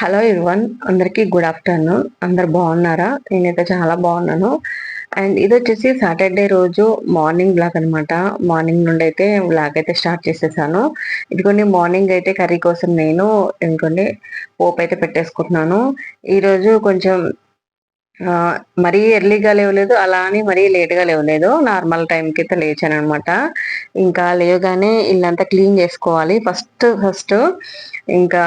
Hello ఇర్వన్ అందరికీ good afternoon అందరు బాగున్నారా? నేనైతే చాలా బాగున్నాను. అండ్ ఇది వచ్చేసి సాటర్డే రోజు మార్నింగ్ బ్లాగ్ అనమాట మార్నింగ్ నుండి అయితే బ్లాగ్ అయితే స్టార్ట్ చేసేసాను. ఇదిగోండి మార్నింగ్ అయితే కర్రీ కోసం నేను ఎందుకండి పోపు అయితే పెట్టేసుకుంటున్నాను. ఈరోజు కొంచెం మరీ ఎర్లీగా లేవలేదు. అలా అని మరీ లేట్గా లేవలేదు. నార్మల్ టైంకి అయితే లేచాను అనమాట ఇంకా లేవగానే ఇల్లంతా క్లీన్ చేసుకోవాలి. ఫస్ట్ ఫస్ట్ ఇంకా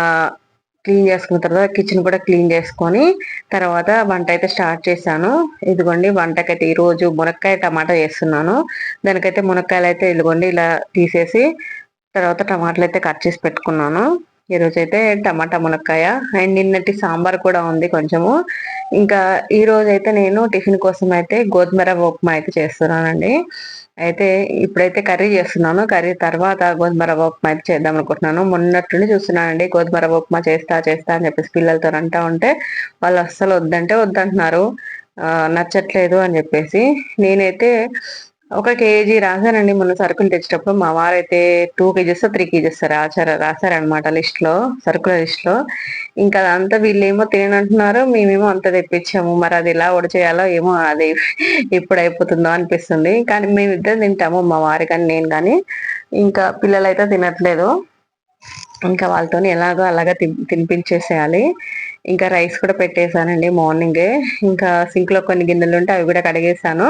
క్లీన్ చేసుకున్న తర్వాత కిచెన్ కూడా క్లీన్ చేసుకొని తర్వాత వంట అయితే స్టార్ట్ చేశాను. ఇదిగోండి వంటకైతే ఈరోజు మునక్కాయ టమాటా చేస్తున్నాను. దానికైతే మునక్కాయలు అయితే ఇదిగోండి ఇలా తీసేసి తర్వాత టమాటాలు అయితే కట్ చేసి పెట్టుకున్నాను. ఈరోజు అయితే టమాటా మునక్కాయ అండ్ నిన్నటి సాంబార్ కూడా ఉంది కొంచెము. ఇంకా ఈరోజు అయితే నేను టిఫిన్ కోసం అయితే గోధుమ రవ్వ ఉప్మా అయితే చేస్తున్నానండి. అయితే ఇప్పుడైతే కర్రీ చేస్తున్నాను. కర్రీ తర్వాత గోధుమ రవ్వ ఉప్మా అయితే చేద్దాం అనుకుంటున్నాను. మొన్నట్టుండి చూస్తున్నానండి గోధుమ రవ్వ ఉప్మా చేస్తా చేస్తా అని చెప్పేసి పిల్లలతో అంటా ఉంటే వాళ్ళు అస్సలు వద్దంటే వద్దంటున్నారు. నచ్చట్లేదు అని చెప్పేసి నేనైతే ఒక కేజీ రాశానండి మొన్న సరుకులు తెచ్చేటప్పుడు మా వారైతే టూ కేజీస్ త్రీ కేజీస్ రాశారు రాశారనమాట లిస్ట్లో సరుకుల లిస్ట్లో. ఇంకా అదంతా వీళ్ళేమో తినంటున్నారు మేమేమో అంత తెప్పించాము. మరి అది ఎలా చేయాలో ఏమో అది ఇప్పుడు అయిపోతుందో అనిపిస్తుంది. కానీ మేమిద్దరం తింటాము మా వారి కానీ నేను కానీ. ఇంకా పిల్లలు అయితే తినట్లేదు. ఇంకా వాళ్ళతో ఎలాగో అలాగా తినిపించేసేయాలి. ఇంకా రైస్ కూడా పెట్టేశానండి మార్నింగే. ఇంకా సింక్లో కొన్ని గిన్నెలు ఉంటే అవి కూడా కడిగేసాను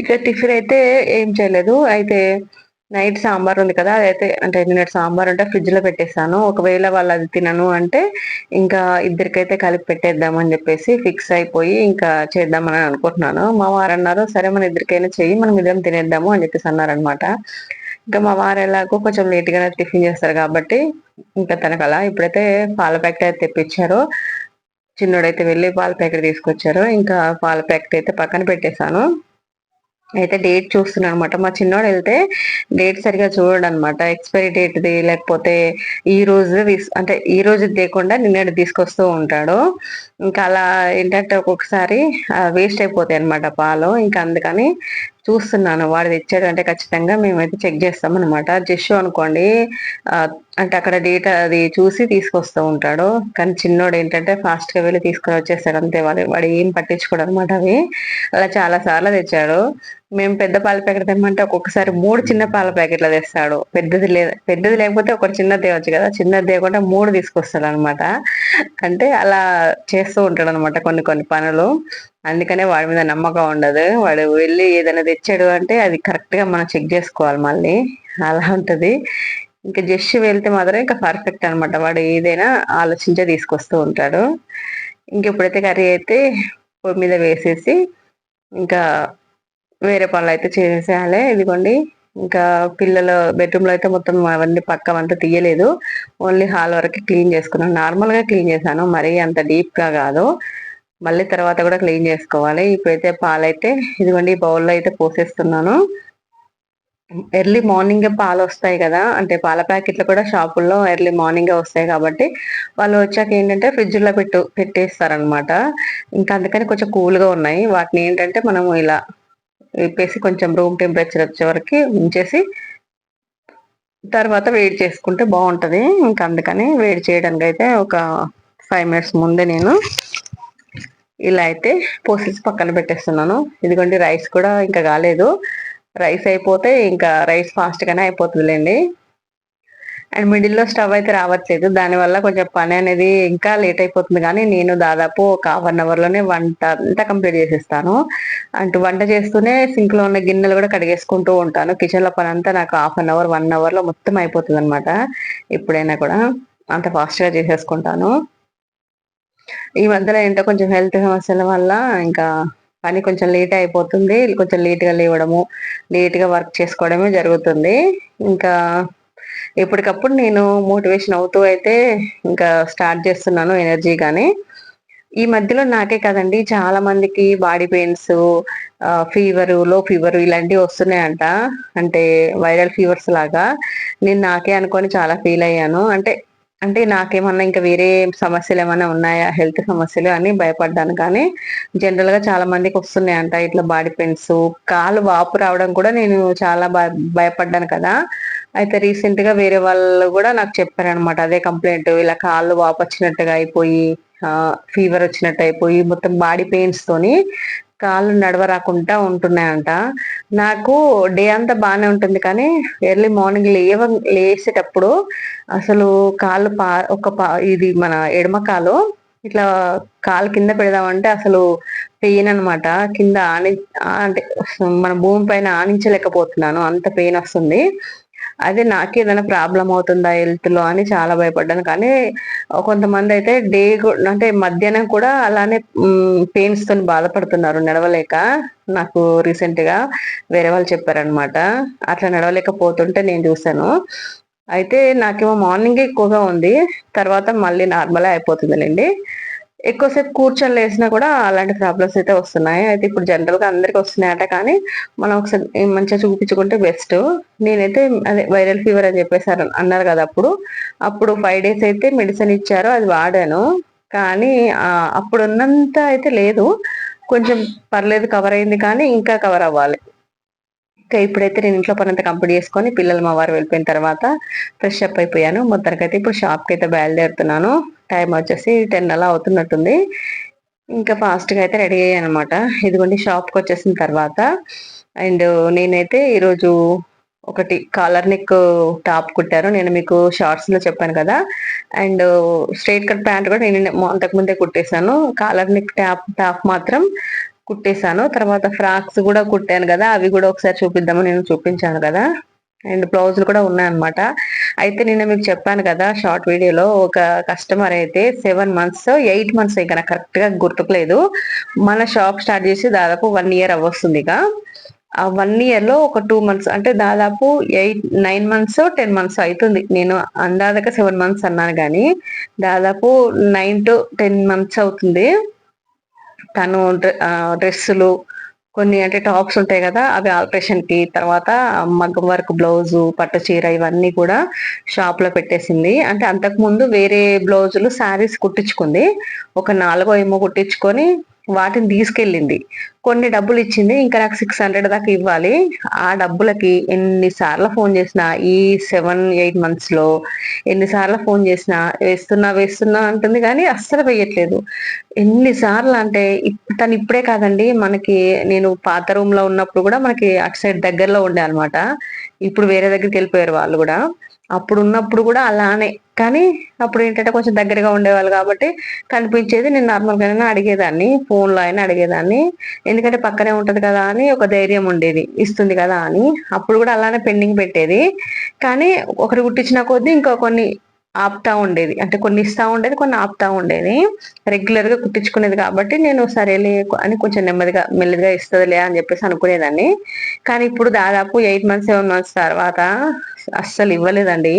ఇక టిఫిన్ అయితే ఏం చేయలేదు. అయితే నైట్ సాంబార్ ఉంది కదా అదైతే అంటే నిన్నటి సాంబార్ అంటే ఫ్రిడ్జ్లో పెట్టేస్తాను. ఒకవేళ వాళ్ళు అది తినను అంటే ఇంకా ఇద్దరికైతే కలిపి పెట్టేద్దామని చెప్పేసి ఫిక్స్ అయిపోయి ఇంకా చేద్దామని అనుకుంటున్నాను. మా వారు అన్నారు సరే మన ఇద్దరికైనా చెయ్యి మనం ఇద్దరం తినేద్దాము అని చెప్పేసి అన్నారనమాట ఇంకా మా వారు ఎలాగో కొంచెం లేట్గానే టిఫిన్ చేస్తారు కాబట్టి ఇంకా తనకు అలా ఇప్పుడైతే పాల ప్యాకెట్ అయితే తెప్పించారు. చిన్నోడైతే వెళ్ళి పాల ప్యాకెట్ తీసుకొచ్చారు. ఇంకా పాల ప్యాకెట్ అయితే పక్కన పెట్టేశాను. అయితే డేట్ చూస్తున్నాను అనమాట మా చిన్నోడు వెళ్తే డేట్ సరిగా చూడడు అనమాట ఎక్స్పైరీ డేట్ది లేకపోతే ఈ రోజు అంటే ఈ రోజు లేకుండా నిన్నటి తీసుకొస్తూ ఉంటాడు. ఇంకా అలా ఏంటంటే ఒక్కొక్కసారి వేస్ట్ అయిపోతాయి అనమాట పాలు. ఇంకా అందుకని చూస్తున్నాను. వాడు తెచ్చాడు అంటే ఖచ్చితంగా మేమైతే చెక్ చేస్తాం అనమాట జస్ట్ అనుకోండి అంటే అక్కడ డేట్ అది చూసి తీసుకొస్తూ ఉంటాడు. కానీ చిన్నోడు ఏంటంటే ఫాస్ట్గా వెళ్ళి తీసుకొని వచ్చేస్తాడు. అంతే. వాడు వాడు ఏం పట్టించుకోడు అనమాట అవి. అలా చాలా సార్లు తెచ్చాడు. మేము పెద్ద పాల ప్యాకెట్ తెమ్మంటే ఒక్కొక్కసారి మూడు చిన్న పాల ప్యాకెట్లు తెస్తాడు. పెద్దది లే పెద్దది లేకపోతే ఒక చిన్నది తేవచ్చు కదా. చిన్నది తేకుండా మూడు తీసుకొస్తాడు అనమాట అంటే అలా చేస్తూ ఉంటాడు అనమాట కొన్ని కొన్ని పనులు. అందుకనే వాడి మీద నమ్మకం ఉండదు. వాడు వెళ్ళి ఏదైనా తెచ్చాడు అంటే అది కరెక్ట్గా మనం చెక్ చేసుకోవాలి మళ్ళీ. అలా ఉంటది. ఇంకా జస్ట్ వెళ్తే మాత్రం ఇంకా పర్ఫెక్ట్ అనమాట వాడు ఏదైనా ఆలోచించే తీసుకొస్తూ ఉంటాడు. ఇంక ఎప్పుడైతే కర్రీ అయితే పొయ్యి మీద వేసేసి ఇంకా వేరే పనులు అయితే చేసేయాలి. ఇదిగోండి. ఇంకా పిల్లల బెడ్రూమ్లో అయితే మొత్తం అవన్నీ పక్క అంతా తీయలేదు. ఓన్లీ హాల్ వరకు క్లీన్ చేసుకున్నాను. నార్మల్గా క్లీన్ చేశాను. మరీ అంత డీప్గా కాదు. మళ్ళీ తర్వాత కూడా క్లీన్ చేసుకోవాలి. ఇప్పుడైతే పాలైతే ఇదిగోండి బౌల్లో అయితే పోసేస్తున్నాను. ఎర్లీ మార్నింగ్ పాలు వస్తాయి కదా. అంటే పాల ప్యాకెట్లు కూడా షాపుల్లో ఎర్లీ మార్నింగే వస్తాయి కాబట్టి వాళ్ళు వచ్చాక ఏంటంటే ఫ్రిడ్జ్లో పెట్టు పెట్టేస్తారనమాట ఇంకా అందుకని కొంచెం కూల్గా ఉన్నాయి. వాటిని ఏంటంటే మనము ఇలా విప్పేసి కొంచెం రూమ్ టెంపరేచర్ వచ్చే వరకు ఉంచేసి తర్వాత వేడి చేసుకుంటే బాగుంటుంది. ఇంకా అందుకని వేడి చేయడానికి అయితే ఒక ఫైవ్ మినిట్స్ ముందే నేను ఇలా అయితే పోసేసి పక్కన పెట్టేస్తున్నాను. ఇదిగోండి రైస్ కూడా ఇంకా కాలేదు. రైస్ అయిపోతే ఇంకా రైస్ ఫాస్ట్గానే అయిపోతుందిలేండి. అండ్ మిడిల్లో స్టవ్ అయితే రావట్లేదు. దానివల్ల కొంచెం పని అనేది ఇంకా లేట్ అయిపోతుంది. కానీ నేను దాదాపు ఒక హాఫ్ అన్ అవర్లోనే వంట అంతా కంప్లీట్ చేసేస్తాను. అంటూ వంట చేస్తూనే సింక్లో ఉన్న గిన్నెలు కూడా కడిగేసుకుంటూ ఉంటాను. కిచెన్లో పని అంతా నాకు హాఫ్ అన్ అవర్ వన్ అవర్లో మొత్తం అయిపోతుంది అనమాట ఎప్పుడైనా కూడా అంత ఫాస్ట్గా చేసేసుకుంటాను. ఈ మధ్యలో ఏంటో కొంచెం హెల్త్ సమస్యల వల్ల ఇంకా పని కొంచెం లేట్ అయిపోతుంది. కొంచెం లేట్గా లేవడము లేట్గా వర్క్ చేసుకోవడమే జరుగుతుంది. ఇంకా ఎప్పటికప్పుడు నేను మోటివేషన్ అవుతూ అయితే ఇంకా స్టార్ట్ చేస్తున్నాను ఎనర్జీ కానీ ఈ మధ్యలో నాకే కదండి. చాలా మందికి బాడీ పెయిన్స్ ఫీవర్లో ఫీవర్ ఇలాంటివి వస్తున్నాయంట. అంటే వైరల్ ఫీవర్స్ లాగా. నేను నాకే అనుకొని చాలా ఫీల్ అయ్యాను. అంటే అంటే నాకేమన్నా ఇంకా వేరే సమస్యలు ఏమైనా ఉన్నాయా? హెల్త్ సమస్యలు అని భయపడ్డాను. కానీ జనరల్గా చాలా మందికి వస్తున్నాయంట. ఇట్లా బాడీ పెయిన్స్ కాలు వాపు రావడం కూడా నేను చాలా భయపడ్డాను కదా. అయితే రీసెంట్గా వేరే వాళ్ళు కూడా నాకు చెప్పారనమాట అదే కంప్లైంట్ ఇలా కాళ్ళు వాపు వచ్చినట్టుగా అయిపోయి ఫీవర్ వచ్చినట్టు అయిపోయి మొత్తం బాడీ పెయిన్స్ తోని కాళ్ళు నడవరాకుండా ఉంటున్నాయంట. నాకు డే అంతా బాగానే ఉంటుంది కానీ ఎర్లీ మార్నింగ్ లేవ లేసేటప్పుడు అసలు కాళ్ళు పా ఒక పా ఇది మన ఎడమ కాలు ఇట్లా కాలు కింద పెడదామంటే అసలు పెయిన్ అనమాట కింద ఆని అంటే మన భూమి పైన ఆనించలేకపోతున్నాను. అంత పెయిన్ వస్తుంది. అదే నాకు ఏదైనా ప్రాబ్లం అవుతుందా హెల్త్లో అని చాలా భయపడ్డాను. కానీ కొంతమంది అయితే డే అంటే మధ్యాహ్నం కూడా అలానే పెయిన్స్తో బాధపడుతున్నారు. నడవలేక నాకు రీసెంట్గా వేరే వాళ్ళు చెప్పారనమాట అట్లా నడవలేకపోతుంటే నేను చూసాను అయితే నాకేమో మార్నింగ్ ఎక్కువగా ఉంది. తర్వాత మళ్ళీ నార్మల్ అయిపోతుందిలేండి. ఎక్కువసేపు కూర్చొని లేసినా కూడా అలాంటి ప్రాబ్లమ్స్ అయితే వస్తున్నాయి. అయితే ఇప్పుడు జనరల్గా అందరికి వస్తున్నాయట కానీ మనం ఒకసారి మంచిగా చూపించుకుంటే బెస్ట్. నేనైతే అదే వైరల్ ఫీవర్ అని చెప్పేసారు అన్నారు కదా అప్పుడు. అప్పుడు ఫైవ్ డేస్ అయితే మెడిసిన్ ఇచ్చారు అది వాడాను. కానీ అప్పుడు ఉన్నంత అయితే లేదు. కొంచెం పర్లేదు కవర్ అయింది కానీ ఇంకా కవర్ అవ్వాలి. ఇంకా ఇప్పుడైతే నేను ఇంట్లో పనంతా కంప్లీట్ చేసుకొని పిల్లలు మా వారు వెళ్ళిపోయిన తర్వాత ఫ్రెష్ అప్ అయిపోయాను. మొత్తానికి అయితే ఇప్పుడు షాప్కి అయితే బయలుదేరుతున్నాను. టైం వచ్చేసి టెన్ అలా అవుతున్నట్టుంది. ఇంకా ఫాస్ట్గా అయితే రెడీ అయ్యాను అనమాట ఇదిగోండి షాప్కి వచ్చేసిన తర్వాత అండ్ నేనైతే ఈరోజు ఒకటి కాలర్ నెక్ టాప్ కుట్టాను. నేను మీకు షార్ట్స్లో చెప్పాను కదా. అండ్ స్ట్రైట్ కట్ ప్యాంట్ కూడా నేను అంతకుముందే కుట్టేశాను. కాలర్ నెక్ టాప్ టాప్ మాత్రం కుట్టేశాను. తర్వాత ఫ్రాక్స్ కూడా కుట్టాను కదా అవి కూడా ఒకసారి చూపిద్దామని నేను చూపించాను కదా. అండ్ బ్లౌజులు కూడా ఉన్నాయన్నమాట. అయితే నేను మీకు చెప్పాను కదా షార్ట్ వీడియోలో ఒక కస్టమర్ అయితే సెవెన్ మంత్స్ ఎయిట్ మంత్స్ ఇంకా నాకు కరెక్ట్గా గుర్తుకులేదు. మన షాప్ స్టార్ట్ చేసి దాదాపు వన్ ఇయర్ అవ్వస్తుంది ఇక. ఆ వన్ ఇయర్లో ఒక టూ మంత్స్ అంటే దాదాపు eight nine months ten months అవుతుంది నేను అందాదక సెవెన్ మంత్స్ అన్నాను కానీ దాదాపు నైన్ టు టెన్ మంత్స్ అవుతుంది. తను డ్రెస్సులు కొన్ని అంటే టాప్స్ ఉంటాయి కదా అవి ఆల్ట్రేషన్కి తర్వాత మగ్గం వర్క్ బ్లౌజు పట్టు చీర ఇవన్నీ కూడా షాప్లో పెట్టేసింది. అంటే అంతకు ముందు వేరే బ్లౌజులు శారీస్ కుట్టించుకుంది. ఒక నాలుగో ఏమో కుట్టించుకొని వాటిని తీసుకెళ్ళింది. కొన్ని డబ్బులు ఇచ్చింది ఇంకా నాకు సిక్స్ హండ్రెడ్ దాకా ఇవ్వాలి. ఆ డబ్బులకి ఎన్నిసార్లు ఫోన్ చేసినా ఈ సెవెన్ ఎయిట్ మంత్స్లో ఎన్నిసార్లు ఫోన్ చేసినా వేస్తున్నా వేస్తున్నా అంటుంది కానీ అస్సలు వేయట్లేదు. ఎన్నిసార్లు అంటే తను ఇప్పుడే కాదండి మనకి నేను పాత రూమ్లో ఉన్నప్పుడు కూడా మనకి అటు సైడ్ దగ్గరలో ఉండే అనమాట ఇప్పుడు వేరే దగ్గరికి వెళ్ళిపోయారు వాళ్ళు కూడా. అప్పుడు ఉన్నప్పుడు కూడా అలానే. కానీ అప్పుడు ఏంటంటే కొంచెం దగ్గరగా ఉండేవాళ్ళు కాబట్టి కనిపించేది నేను నార్మల్గానే అడిగేదాన్ని ఫోన్లో అయినా అడిగేదాన్ని. ఎందుకంటే పక్కనే ఉంటది కదా అని ఒక ధైర్యం ఉండేది ఇస్తుంది కదా అని. అప్పుడు కూడా అలానే పెండింగ్ పెట్టేది. కానీ ఒకటి కుట్టించిన కొద్దీ ఇంకా కొన్ని ఆపుతా ఉండేది. అంటే కొన్ని ఇస్తా ఉండేది కొన్ని ఆపుతా ఉండేది. రెగ్యులర్గా కుట్టించుకునేది కాబట్టి నేను సరేలే అని కొంచెం నెమ్మదిగా మెల్లదిగా ఇస్తుందిలే అని చెప్పేసి అనుకునేదాన్ని. కానీ ఇప్పుడు దాదాపు ఎయిట్ మంత్స్ సెవెన్ మంత్స్ తర్వాత అస్సలు ఇవ్వలేదండి.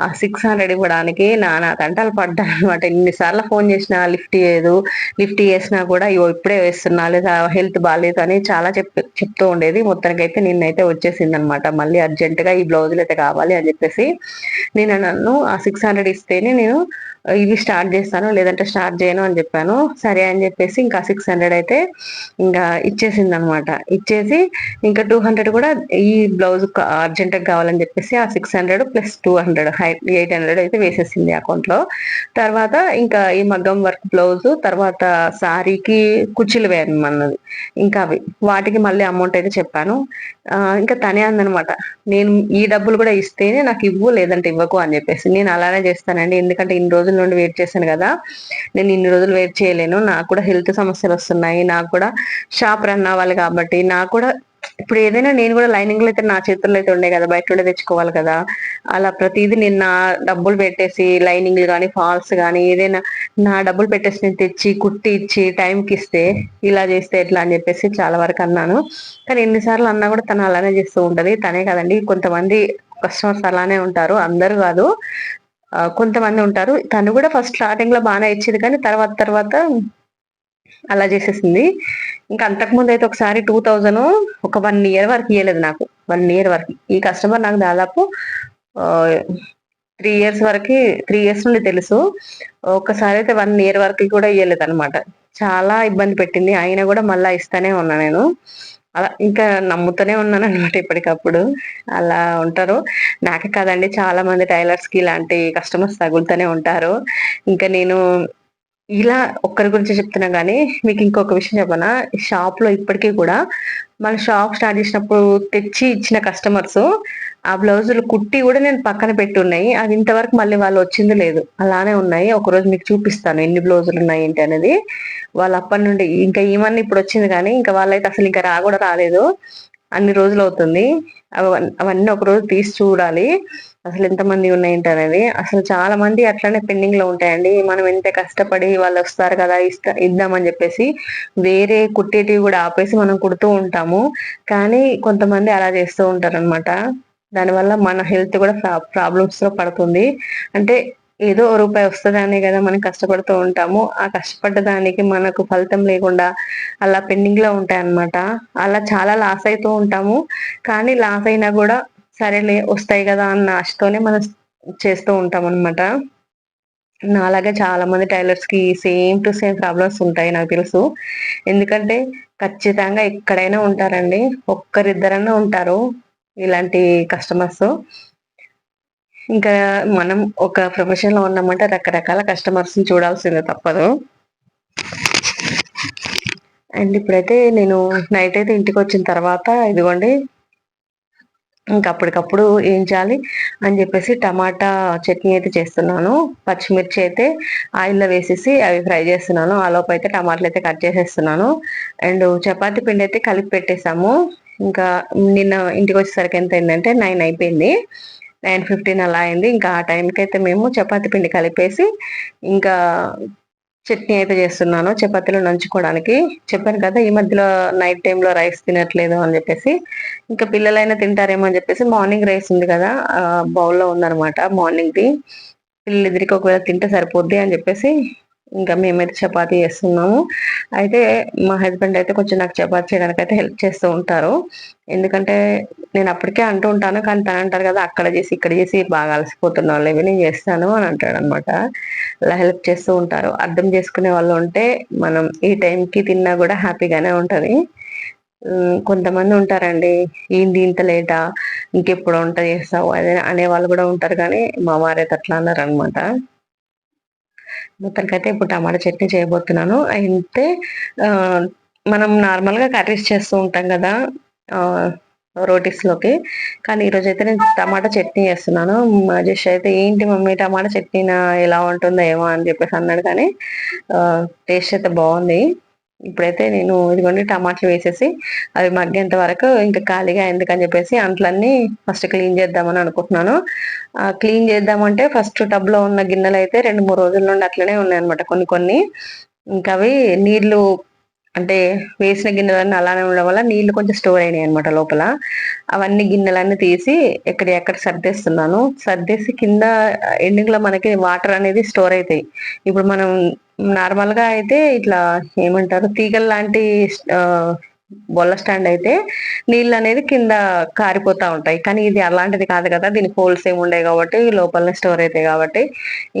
ఆ సిక్స్ హండ్రెడ్ ఇవ్వడానికి నానా తంటాలు పడ్డాను అనమాట ఎన్నిసార్లు ఫోన్ చేసినా లిఫ్ట్ చేయదు. లిఫ్ట్ చేసినా కూడా ఇవో ఇప్పుడే వేస్తున్నా. లేదా హెల్త్ బాగాలేదు అని చాలా చెప్ చెప్తూ ఉండేది. మొత్తానికి అయితే నిన్నైతే వచ్చేసింది అనమాట మళ్ళీ అర్జెంటుగా ఈ బ్లౌజులు అయితే కావాలి అని చెప్పేసి నేను నన్ను ఆ సిక్స్ హండ్రెడ్ ఇస్తేనే నేను ఇవి స్టార్ట్ చేస్తాను లేదంటే స్టార్ట్ చేయను అని చెప్పాను. సరే అని చెప్పేసి ఇంకా సిక్స్ హండ్రెడ్ అయితే ఇంకా ఇచ్చేసింది అనమాట ఇచ్చేసి ఇంకా టూ హండ్రెడ్ కూడా ఈ బ్లౌజ్ అర్జెంట్గా కావాలని చెప్పేసి ఆ six hundred plus two hundred eight hundred అయితే వేసేసింది అకౌంట్లో. తర్వాత ఇంకా ఈ మగ్గం వర్క్ బ్లౌజ్ తర్వాత సారీకి కుర్చీలు వేయమన్నది ఇంకా అవి. వాటికి మళ్ళీ అమౌంట్ అయితే చెప్పాను. ఇంకా తనే అందనమాట నేను ఈ డబ్బులు కూడా ఇస్తేనే నాకు ఇవ్వు లేదంటే ఇవ్వకు అని చెప్పేసి. నేను అలానే చేస్తానండి ఎందుకంటే ఇన్ని రోజుల నుండి వెయిట్ చేశాను కదా నేను ఇన్ని రోజులు వెయిట్ చేయలేను. నాకు కూడా హెల్త్ సమస్యలు వస్తున్నాయి నాకు కూడా షాప్ రన్ అవ్వాలి కాబట్టి నాకు కూడా ఇప్పుడు ఏదైనా నేను కూడా లైనింగ్లో అయితే నా చేతుల్లో అయితే ఉండే కదా బయట తెచ్చుకోవాలి కదా. అలా ప్రతిదీ నేను నా డబ్బులు పెట్టేసి లైనింగ్లు కానీ ఫాల్స్ కానీ ఏదైనా నా డబ్బులు పెట్టేసి నేను తెచ్చి కుట్టి ఇచ్చి టైంకి ఇస్తే ఇలా చేస్తే ఎట్లా అని చెప్పేసి చాలా వరకు అన్నాను. కానీ ఎన్నిసార్లు అన్నా కూడా తను అలానే చేస్తూ ఉంటది. తనే కదండి కొంతమంది కస్టమర్స్ అలానే ఉంటారు అందరూ కాదు. కొంతమంది ఉంటారు. తను కూడా ఫస్ట్ స్టార్టింగ్లో బాగానే ఇచ్చేది కానీ తర్వాత తర్వాత అలా చేసేసింది. ఇంకా అంతకుముందు అయితే ఒకసారి టూ థౌజండ్ ఒక వన్ ఇయర్ వరకు ఇవ్వలేదు నాకు. వన్ ఇయర్ వరకు. ఈ కస్టమర్ నాకు దాదాపు త్రీ ఇయర్స్ వరకు త్రీ ఇయర్స్ నుండి తెలుసు. ఒకసారి అయితే వన్ ఇయర్ వరకు కూడా ఇవ్వలేదు అనమాట చాలా ఇబ్బంది పెట్టింది. అయినా కూడా మళ్ళీ ఇస్తానే ఉన్నా నేను. అలా ఇంకా నమ్ముతూనే ఉన్నాను అనమాట ఇప్పటికప్పుడు. అలా ఉంటారు. నాకే కాదండి చాలా మంది టైలర్స్కి ఇలాంటి కస్టమర్స్ తగులుతూనే ఉంటారు. ఇంకా నేను ఇలా ఒక్కరి గురించి చెప్తున్నా గానీ మీకు ఇంకొక విషయం చెప్పనా? షాప్లో ఇప్పటికీ కూడా మన షాప్ స్టార్ట్ చేసినప్పుడు తెచ్చి ఇచ్చిన కస్టమర్స్ ఆ బ్లౌజులు కుట్టి కూడా నేను పక్కన పెట్టి ఉన్నాయి అవి ఇంతవరకు మళ్ళీ వాళ్ళు వచ్చింది లేదు. అలానే ఉన్నాయి. ఒక రోజు మీకు చూపిస్తాను ఎన్ని బ్లౌజులు ఉన్నాయి ఏంటి అనేది. వాళ్ళు అప్పటి నుండి ఇంకా ఏమన్నా ఇప్పుడు వచ్చింది కానీ ఇంకా వాళ్ళైతే అసలు ఇంకా రా కూడా రాలేదు. అన్ని రోజులు అవుతుంది అవన్నీ ఒక రోజు తీసి చూడాలి. అసలు ఎంతమంది ఉన్నాయి అనేది అసలు చాలా మంది అట్లనే పెండింగ్లో ఉంటాయండి. మనం ఎంత కష్టపడి వాళ్ళు వస్తారు కదా ఇస్తా ఇద్దామని చెప్పేసి వేరే కుట్టేటివి కూడా ఆపేసి మనం కుడుతూ ఉంటాము. కానీ కొంతమంది అలా చేస్తూ ఉంటారు అనమాట దానివల్ల మన హెల్త్ కూడా ప్రాబ్లమ్స్లో పడుతుంది. అంటే ఏదో రూపాయి వస్తుందనే కదా మనం కష్టపడుతూ ఉంటాము. ఆ కష్టపడ్డ దానికి మనకు ఫలితం లేకుండా అలా పెండింగ్లో ఉంటాయి అనమాట అలా చాలా లాస్ అవుతూ ఉంటాము. కానీ లాస్ అయినా కూడా సరేలే వస్తాయి కదా అన్న ఆశతోనే మనం చేస్తూ ఉంటాం అనమాట నాలాగా చాలా మంది టైలర్స్కి సేమ్ టు సేమ్ ప్రాబ్లమ్స్ ఉంటాయి నాకు తెలుసు. ఎందుకంటే ఖచ్చితంగా ఎక్కడైనా ఉంటారండి. ఒక్కరిద్దరన్నా ఉంటారు ఇలాంటి కస్టమర్స్. ఇంకా మనం ఒక ప్రొఫెషన్లో ఉన్నామంటే రకరకాల కస్టమర్స్ చూడాల్సిందే తప్పదు. అండ్ ఇప్పుడైతే నేను నైట్ అయితే ఇంటికి వచ్చిన తర్వాత ఇదిగోండి ఇంకా అప్పటికప్పుడు ఏం చేయాలి అని చెప్పేసి టమాటా చట్నీ అయితే చేస్తున్నాను. పచ్చిమిర్చి అయితే ఆయిల్లో వేసేసి అవి ఫ్రై చేస్తున్నాను. ఆ అయితే టమాటాలు అయితే కట్ చేసేస్తున్నాను. అండ్ చపాతి పిండి అయితే కలిపి పెట్టేసాము ఇంకా నిన్న ఇంటికి వచ్చేసరికి ఎంత అయిందంటే నైన్ అయిపోయింది. నైన్ ఫిఫ్టీన్ అలా అయింది. ఇంకా ఆ టైంకి అయితే మేము చపాతి పిండి కలిపేసి ఇంకా చట్నీ అయితే చేస్తున్నాను. చపాతీలో నంచుకోవడానికి చెప్పాను కదా ఈ మధ్యలో నైట్ టైంలో రైస్ తినట్లేదు అని చెప్పేసి. ఇంకా పిల్లలైనా తింటారేమో అని చెప్పేసి మార్నింగ్ రైస్ ఉంది కదా బౌల్లో ఉందనమాట మార్నింగ్ది. పిల్లలిద్దరికి ఒకవేళ తింటే సరిపోద్ది అని చెప్పేసి ఇంకా మేమైతే చపాతీ చేస్తున్నాము. అయితే మా హస్బెండ్ అయితే కొంచెం నాకు చపాతీ చేయడానికి అయితే హెల్ప్ చేస్తూ ఉంటారు. ఎందుకంటే నేను అప్పటికే అంటూ ఉంటాను కానీ తను అంటారు కదా అక్కడ చేసి ఇక్కడ చేసి బాగా అలసిపోతున్న ఇవి నేను చేస్తాను అని అంటాడు అనమాట అలా హెల్ప్ చేస్తూ ఉంటారు. అర్థం చేసుకునే వాళ్ళు ఉంటే మనం ఈ టైంకి తిన్నా కూడా హ్యాపీగానే ఉంటుంది. కొంతమంది ఉంటారండి ఏంది ఇంత లేటా? ఇంకెప్పుడు వంట చేస్తావు? అదే అనే వాళ్ళు కూడా ఉంటారు కానీ మా వారైతే అట్లా అన్నారు అనమాట మొత్తానికైతే ఇప్పుడు టమాటా చట్నీ చేయబోతున్నాను. అయితే మనం నార్మల్గా కర్రీస్ చేస్తూ ఉంటాం కదా రోటీస్లోకి. కానీ ఈరోజు అయితే నేను టమాటా చట్నీ చేస్తున్నాను. మా జస్ట్ అయితే ఏంటి మమ్మీ టమాటా చట్నీ ఎలా ఉంటుందో ఏమో అని చెప్పేసి అన్నాడు కానీ టేస్ట్ అయితే బాగుంది. ఇప్పుడైతే నేను ఇదిగోండి టమాటాలు వేసేసి అవి మగ్గేంత వరకు ఇంకా ఖాళీగా ఎందుకని చెప్పేసి అంట్లన్నీ ఫస్ట్ క్లీన్ చేద్దామని అనుకుంటున్నాను. క్లీన్ చేద్దామంటే ఫస్ట్ టబ్లో ఉన్న గిన్నెలు అయితే రెండు మూడు రోజుల నుండి అట్లనే ఉన్నాయన్నమాట కొన్ని కొన్ని. ఇంకా అవి నీళ్ళు అంటే వేసిన గిన్నెలన్నీ అలానే ఉండడం వల్ల నీళ్ళు కొంచెం స్టోర్ అయినాయి అనమాట లోపల. అవన్నీ గిన్నెలన్నీ తీసి ఎక్కడ ఎక్కడ సర్దేస్తున్నాను. సర్దేసి కింద ఎండింగ్లో మనకి వాటర్ అనేది స్టోర్ అవుతాయి ఇప్పుడు మనం నార్మల్గా అయితే ఇట్లా ఏమంటారు? తీగల లాంటి బొల్ల స్టాండ్ అయితే నీళ్ళు అనేది కింద కారిపోతా ఉంటాయి. కానీ ఇది అలాంటిది కాదు కదా. దీని హోల్స్ ఏమి ఉండే కాబట్టి లోపలనే స్టోర్ అవుతాయి కాబట్టి.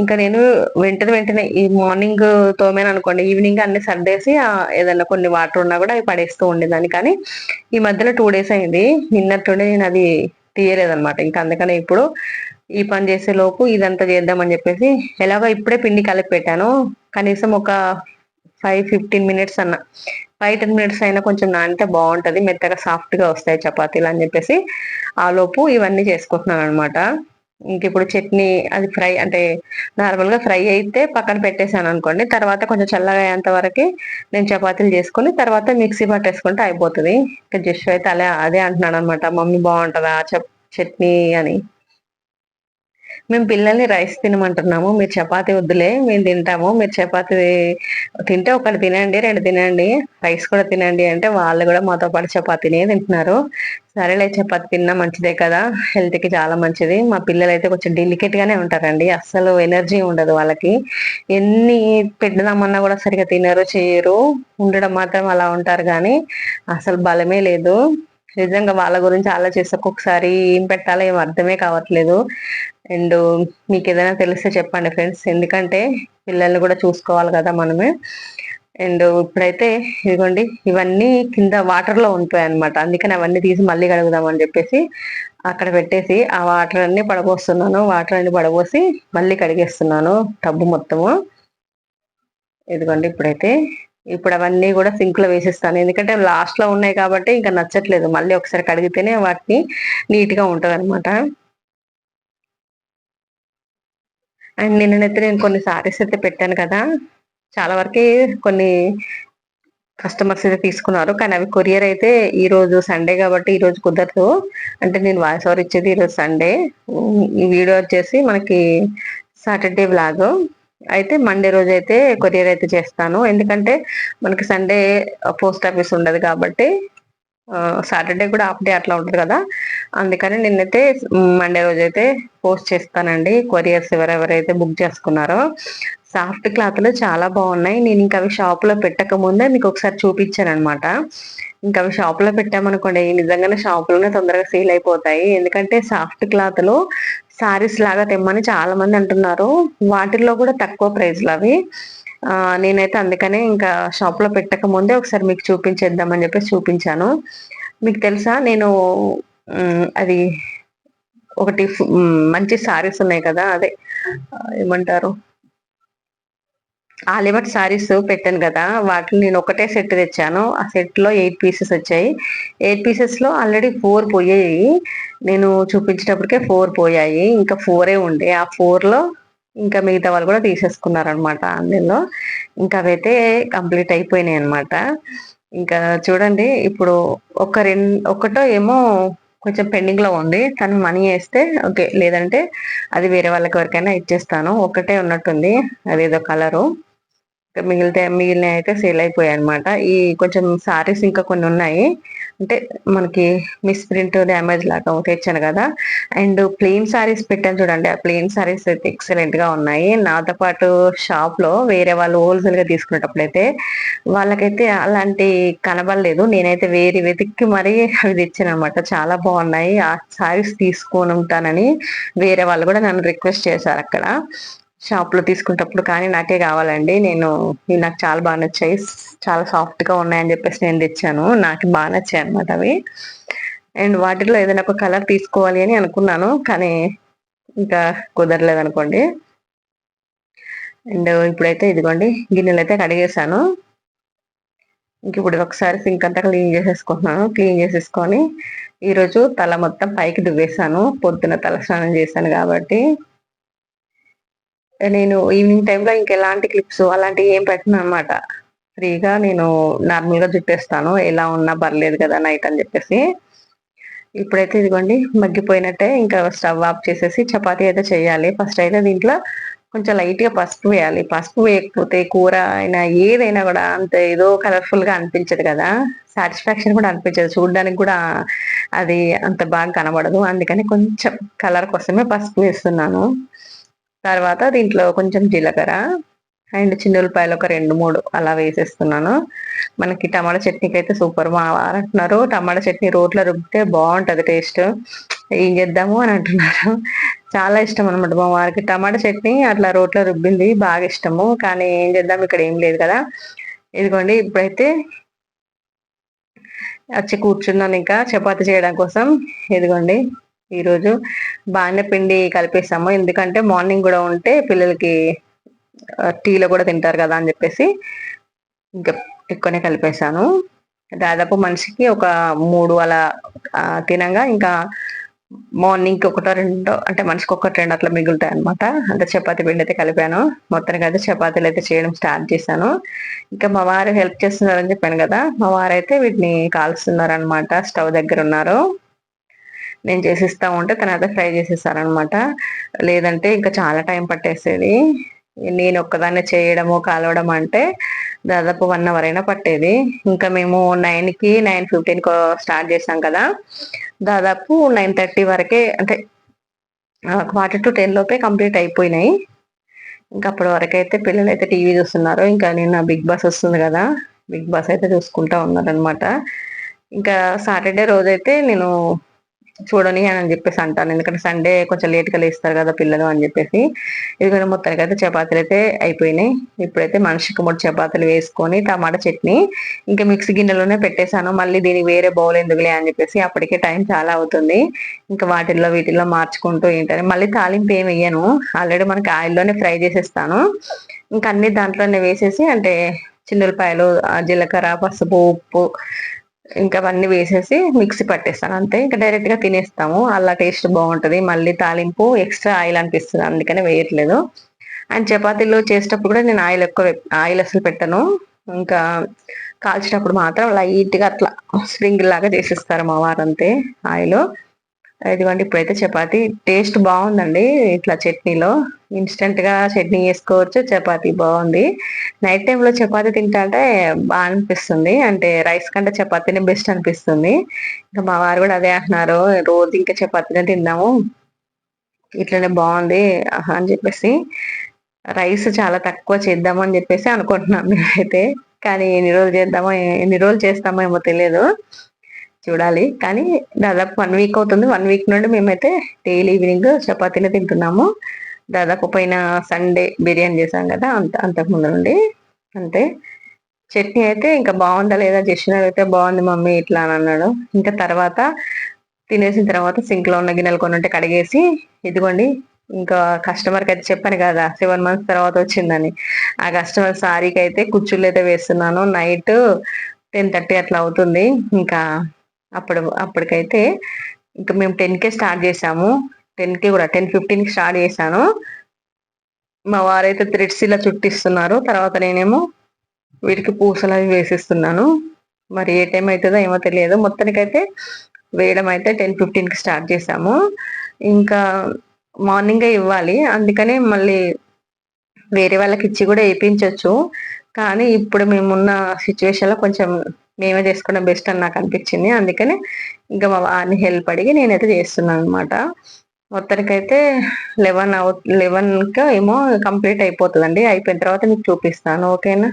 ఇంకా నేను వెంటనే వెంటనే ఈ మార్నింగ్ తోమేను అనుకోండి ఈవినింగ్ అన్ని సర్దేసి ఏదైనా కొన్ని వాటర్ ఉన్నా కూడా అవి పడేస్తూ ఉండేదాన్ని. కానీ ఈ మధ్యలో టూ డేస్ అయింది. నిన్నట్టుండే నేను అది తీయలేదనమాట ఇంకా అందుకనే ఇప్పుడు ఈ పని చేసే లోపు ఇదంతా చేద్దామని చెప్పేసి ఎలాగో ఇప్పుడే పిండి కలిపి పెట్టాను. కనీసం ఒక ఫైవ్ ఫిఫ్టీన్ మినిట్స్ అన్న. ఫైవ్ టెన్ మినిట్స్ అయినా కొంచెం నానితే బాగుంటది. మెత్తగా సాఫ్ట్గా వస్తాయి చపాతీలు అని చెప్పేసి ఆలోపు ఇవన్నీ చేసుకుంటున్నాను అనమాట ఇంక ఇప్పుడు చట్నీ అది ఫ్రై అంటే నార్మల్గా ఫ్రై అయితే పక్కన పెట్టేశాను అనుకోండి. తర్వాత కొంచెం చల్లగా అయ్యేంత వరకు నేను చపాతీలు చేసుకుని తర్వాత మిక్సీ పట్టేసుకుంటే అయిపోతుంది. ఇంకా జస్ట్ అయితే అలా అదే అంటున్నాను అనమాట మమ్మీ బాగుంటుందా? చట్నీ అని. మేము పిల్లల్ని రైస్ తినమంటున్నాము. మీరు చపాతి వద్దులే మేము తింటాము. మీరు చపాతి తింటే ఒకటి తినండి రెండు తినండి రైస్ కూడా తినండి అంటే వాళ్ళు కూడా మాతో పాటు చపాతీనే తింటున్నారు. సరేలే చపాతి తిన్నా మంచిదే కదా. హెల్త్కి చాలా మంచిది. మా పిల్లలు అయితే కొంచెం డెలికేట్గానే ఉంటారండి. అస్సలు ఎనర్జీ ఉండదు వాళ్ళకి. ఎన్ని పెట్టదామన్నా కూడా సరిగా తినరు చేయరు. ఉండడం మాత్రం అలా ఉంటారు కానీ అసలు బలమే లేదు. నిజంగా వాళ్ళ గురించి ఆలోచిస్తే ఒక్కొక్కసారి ఏం పెట్టాలో ఏం అర్థమే కావట్లేదు. అండ్ మీకు ఏదైనా తెలిస్తే చెప్పండి ఫ్రెండ్స్. ఎందుకంటే పిల్లల్ని కూడా చూసుకోవాలి కదా మనమే. అండ్ ఇప్పుడైతే ఇదిగోండి ఇవన్నీ కింద వాటర్లో ఉంటాయి అనమాట అందుకని అవన్నీ తీసి మళ్ళీ కడుగుదామని చెప్పేసి అక్కడ పెట్టేసి ఆ వాటర్ అన్ని పడబోస్తున్నాను. వాటర్ అన్ని పడబోసి మళ్ళీ కడిగేస్తున్నాను. టబ్బు మొత్తము. ఇదిగోండి ఇప్పుడైతే ఇప్పుడు అవన్నీ కూడా సింక్లో వేసిస్తాను. ఎందుకంటే లాస్ట్లో ఉన్నాయి కాబట్టి ఇంకా నచ్చట్లేదు. మళ్ళీ ఒకసారి కడిగితేనే వాటిని నీట్గా ఉంటది అనమాట అండ్ నిన్ననైతే నేను కొన్ని సారీస్ అయితే పెట్టాను కదా. చాలా వరకు కొన్ని కస్టమర్స్ అయితే తీసుకున్నారు. కానీ అవి కొరియర్ అయితే ఈ రోజు సండే కాబట్టి ఈ రోజు కుదరదు. అంటే నేను వాయిస్ ఓవర్ ఇచ్చేది ఈరోజు సండే ఈ వీడియో వచ్చేసి మనకి సాటర్డే బ్లాగ్ అయితే మండే రోజు అయితే కొరియర్ అయితే చేస్తాను. ఎందుకంటే మనకి సండే పోస్ట్ ఆఫీస్ ఉండదు కాబట్టి uh, సాటర్డే కూడా హాఫ్ డే అట్లా ఉంటుంది కదా. అందుకని నిన్నైతే మండే రోజు అయితే పోస్ట్ చేస్తానండి. కొరియర్స్ ఎవరెవరైతే బుక్ చేసుకున్నారో సాఫ్ట్ క్లాత్లు చాలా బాగున్నాయి. నేను ఇంకా అవి షాప్లో పెట్టక ముందే మీకు ఒకసారి చూపించాను అనమాట ఇంకా అవి షాప్లో పెట్టామనుకోండి నిజంగానే షాపులోనే తొందరగా సేల్ అయిపోతాయి. ఎందుకంటే సాఫ్ట్ క్లాత్లో సారీస్ లాగా తెమ్మని చాలా మంది అంటున్నారు. వాటిల్లో కూడా తక్కువ ప్రైస్లు అవి. నేనైతే అందుకనే ఇంకా షాప్లో పెట్టక ముందే ఒకసారి మీకు చూపించేద్దామని చెప్పేసి చూపించాను. మీకు తెలుసా? నేను అది ఒకటి మంచి సారీస్ ఉన్నాయి కదా అదే ఏమంటారు? ఆలివర్ సారీస్ పెట్టాను కదా వాటిని నేను ఒకటే సెట్ తెచ్చాను. ఆ సెట్లో ఎయిట్ పీసెస్ వచ్చాయి. ఎయిట్ పీసెస్లో ఆల్రెడీ ఫోర్ పోయాయి. నేను చూపించేటప్పటికే ఫోర్ పోయాయి. ఇంకా ఫోరే ఉండే. ఆ ఫోర్లో ఇంకా మిగతా వాళ్ళు కూడా తీసేసుకున్నారనమాట అందులో. ఇంకా అవైతే కంప్లీట్ అయిపోయినాయి అనమాట ఇంకా చూడండి ఇప్పుడు ఒక రెండు ఒకటో ఏమో కొంచెం పెండింగ్లో ఉంది. తను మనీ వేస్తే ఓకే. లేదంటే అది వేరే వాళ్ళకి ఎవరికైనా ఇచ్చేస్తాను. ఒకటే ఉన్నట్టుంది. అదేదో కలరు. మిగిలితే మిగిలిన అయితే సేల్ అయిపోయాయి అనమాట ఈ కొంచెం సారీస్ ఇంకా కొన్ని ఉన్నాయి. అంటే మనకి మిస్ ప్రింట్ డ్యామేజ్ లాగా తెచ్చాను కదా. అండ్ ప్లెయిన్ సారీస్ పెట్టాను చూడండి. ఆ ప్లెయిన్ సారీస్ అయితే ఎక్సలెంట్గా ఉన్నాయి. నాతో పాటు షాప్లో వేరే వాళ్ళు హోల్సేల్గా తీసుకునేటప్పుడు అయితే వాళ్ళకైతే అలాంటి కనబడలేదు. నేనైతే వేరే వెతికి మరీ అవి తెచ్చాను అనమాట చాలా బాగున్నాయి. ఆ సారీస్ తీసుకొని ఉంటానని వేరే వాళ్ళు కూడా నన్ను రిక్వెస్ట్ చేశారు అక్కడ. షాప్లో తీసుకునేటప్పుడు కానీ నాకే కావాలండి. నేను నాకు చాలా బాగా నచ్చాయి. చాలా సాఫ్ట్గా ఉన్నాయని చెప్పేసి నేను తెచ్చాను. నాకు బాగా నచ్చాయి అనమాట అవి. అండ్ వాటిలో ఏదైనా ఒక కలర్ తీసుకోవాలి అని అనుకున్నాను. కానీ ఇంకా కుదరలేదు అనుకోండి అండ్ ఇప్పుడైతే ఇదిగోండి గిన్నెలు అయితే కడిగేసాను ఇంక ఇప్పుడు ఒకసారి సింక్ అంతా క్లీన్ చేసేసుకుంటున్నాను. క్లీన్ చేసేసుకొని ఈరోజు తల మొత్తం పైకి దువ్వేసాను పొద్దున తల స్నానం చేశాను కాబట్టి. నేను ఈవినింగ్ టైంలో ఇంకెలాంటి క్లిప్స్ అలాంటివి ఏం పెట్టను అనమాట ఫ్రీగా నేను నార్మల్గా చుట్టేస్తాను. ఎలా ఉన్నా పర్లేదు కదా నైట్ అని చెప్పేసి. ఇప్పుడైతే ఇదిగోండి మగ్గిపోయినట్టే ఇంకా స్టవ్ ఆఫ్ చేసేసి చపాతీ అయితే చేయాలి. ఫస్ట్ అయితే దీంట్లో కొంచెం లైట్గా పసుపు వేయాలి. పసుపు వేయకపోతే కూర అయినా ఏదైనా కూడా అంత ఏదో కలర్ఫుల్గా అనిపించదు కదా. సాటిస్ఫాక్షన్ కూడా అనిపించదు. చూడడానికి కూడా అది అంత బాగా కనబడదు. అందుకని కొంచెం కలర్ కోసమే పసుపు వేస్తున్నాను. తర్వాత దీంట్లో కొంచెం జీలకర్ర అండ్ చిన్నులపాయలు ఒక రెండు మూడు అలా వేసేస్తున్నాను. మనకి టమాటా చట్నీకి అయితే సూపర్ మా వారు అంటున్నారు. టమాటా చట్నీ రోట్లో రుబ్బితే బాగుంటుంది టేస్ట్. ఏం చేద్దాము అని అంటున్నారు. చాలా ఇష్టం అనమాట మా వారికి. టమాటా చట్నీ అట్లా రోట్లో రుబ్బింది బాగా ఇష్టము. కానీ ఏం చేద్దాం ఇక్కడ ఏం లేదు కదా. ఇదిగోండి ఇప్పుడైతే వచ్చి కూర్చున్నాను ఇంకా చపాతి చేయడం కోసం. ఇదిగోండి. ఈరోజు బాగానే పిండి కలిపేసాము. ఎందుకంటే మార్నింగ్ కూడా ఉంటే పిల్లలకి టీలో కూడా తింటారు కదా అని చెప్పేసి ఇంకా ఎక్కువనే కలిపేసాను. దాదాపు మనిషికి ఒక మూడు అలా తినంగా ఇంకా మార్నింగ్ ఒకటో రెండో అంటే మనిషికి ఒకటి రెండు అట్లా మిగులుతాయి అనమాట అంటే చపాతి పిండి అయితే కలిపాను. మొత్తానికి అయితే చపాతీలు అయితే చేయడం స్టార్ట్ చేశాను. ఇంకా మా వారు హెల్ప్ చేస్తున్నారని చెప్పాను కదా. మా వారు అయితే వీటిని కాల్స్తున్నారు అనమాట స్టవ్ దగ్గర ఉన్నారు. నేను చేసిస్తా ఉంటే తన అయితే ఫ్రై చేసేసారనమాట లేదంటే ఇంకా చాలా టైం పట్టేసేది. నేను ఒక్కదాన్ని చేయడము కాలవడం అంటే దాదాపు వన్ అవర్ అయినా పట్టేది. ఇంకా మేము నైన్కి నైన్ ఫిఫ్టీన్ స్టార్ట్ చేసాం కదా. దాదాపు నైన్ థర్టీ వరకే అంటే క్వార్టర్ టు టెన్ లోపే కంప్లీట్ అయిపోయినాయి. ఇంకా అప్పటి వరకు అయితే పిల్లలు అయితే టీవీ చూస్తున్నారు. ఇంకా నేను బిగ్ బాస్ వస్తుంది కదా. బిగ్ బాస్ అయితే చూసుకుంటా ఉన్నారనమాట. ఇంకా సాటర్డే రోజైతే నేను చూడని అని చెప్పేసి అంటాను. ఎందుకంటే సండే కొంచెం లేట్గా లేస్తారు కదా పిల్లలు అని చెప్పేసి. ఇదిగోండి మొత్తానికి అయితే చపాతీలు అయితే అయిపోయినాయి. ఇప్పుడైతే మనిషికి మూడు చపాతీలు వేసుకొని టమాటా చట్నీ ఇంకా మిక్సీ గిన్నెలోనే పెట్టేశాను. మళ్ళీ దీనికి వేరే బౌల్ ఎందుకులే అని చెప్పేసి అప్పటికే టైం చాలా అవుతుంది. ఇంకా వాటిల్లో వీటిల్లో మార్చుకుంటూ ఏంటని మళ్ళీ తాలింపు ఏమి వేయను. ఆల్రెడీ మనకి ఆయిల్లోనే ఫ్రై చేసేస్తాను. ఇంకా అన్ని దాంట్లోనే వేసేసి అంటే చిన్నులపాయలు జీలకర్ర పసుపు ఉప్పు ఇంకా అవన్నీ వేసేసి మిక్సీ పట్టేస్తాను అంతే. ఇంకా డైరెక్ట్గా తినేస్తాము. అలా టేస్ట్ బాగుంటుంది. మళ్ళీ తాలింపు ఎక్స్ట్రా ఆయిల్ అనిపిస్తుంది అందుకనే వేయట్లేదు. అండ్ చపాతీలు చేసేటప్పుడు కూడా నేను ఆయిల్ ఎక్కువ ఆయిల్ అసలు పెట్టను. ఇంకా కాల్చేటప్పుడు మాత్రం లైట్గా అట్లా స్ప్రింగ్ లాగా చేసేస్తారు మా వారంతే ఆయిల్. ఇదిగోండి ఇప్పుడైతే చపాతి టేస్ట్ బాగుందండి ఇట్లా చట్నీలో. ఇన్స్టెంట్గా చట్నీ చేసుకోవచ్చు చపాతీ బాగుంది. నైట్ టైంలో చపాతీ తింటే బాగా అనిపిస్తుంది. అంటే రైస్ కంటే చపాతీనే బెస్ట్ అనిపిస్తుంది. ఇంకా మా వారు కూడా అదే అంటున్నారు రోజు ఇంకా చపాతీనే తిందాము ఇట్లనే బాగుంది అని చెప్పేసి. రైస్ చాలా తక్కువ చేద్దాము అని చెప్పేసి అనుకుంటున్నాం మేమైతే. కానీ ఎన్ని రోజులు చేద్దామో ఎన్ని రోజులు చేస్తామో ఏమో తెలియదు. చూడాలి. కానీ దాదాపు వన్ వీక్ అవుతుంది. వన్ వీక్ నుండి మేమైతే డైలీ ఈవినింగ్ చపాతీనే తింటున్నాము. దాదాపు పోయిన సండే బిర్యానీ చేసాం కదా అంత అంతకుముందు నుండి. అంతే. చట్నీ అయితే ఇంకా బాగుందా లేదా చేసిన అయితే బాగుంది మమ్మీ ఇట్లా అని అన్నాడు. ఇంకా తర్వాత తినేసిన తర్వాత సింక్లో ఉన్న గిన్నెలు కొన్ని ఉంటే కడిగేసి ఇదిగోండి ఇంకా కస్టమర్కి అయితే చెప్పాను కదా సెవెన్ మంత్స్ తర్వాత వచ్చిందని. ఆ కస్టమర్ సారీకి అయితే కుచ్చుళ్ళు అయితే వేస్తున్నాను. నైట్ టెన్ థర్టీ అట్లా అవుతుంది. ఇంకా అప్పుడు అప్పటికైతే ఇంకా మేము టెన్ కే స్టార్ట్ చేసాము. టెన్కి కూడా టెన్ ఫిఫ్టీన్కి స్టార్ట్ చేశాను. మా వారైతే థ్రెడ్స్ ఇలా చుట్టిస్తున్నారు. తర్వాత నేనేమో వీటికి పూసలు అవి వేసిస్తున్నాను. మరి ఏ టైం అవుతుందో ఏమో తెలియదు. మొత్తానికైతే వేయడం అయితే టెన్ ఫిఫ్టీన్కి స్టార్ట్ చేసాము ఇంకా మార్నింగే ఇవ్వాలి. అందుకనే మళ్ళీ వేరే వాళ్ళకి ఇచ్చి కూడా వేయించవచ్చు కానీ ఇప్పుడు మేమున్న సిచ్యువేషన్లో కొంచెం మేమే చేసుకోవడం బెస్ట్ అని నాకు అనిపించింది. అందుకనే ఇంకా మా వారిని హెల్ప్ అడిగి నేనైతే చేస్తున్నాను అనమాట మొత్తానికైతే లెవెన్ అవు లెవెన్కి ఏమో కంప్లీట్ అయిపోతుందండి. అయిపోయిన తర్వాత మీకు చూపిస్తాను ఓకేనా?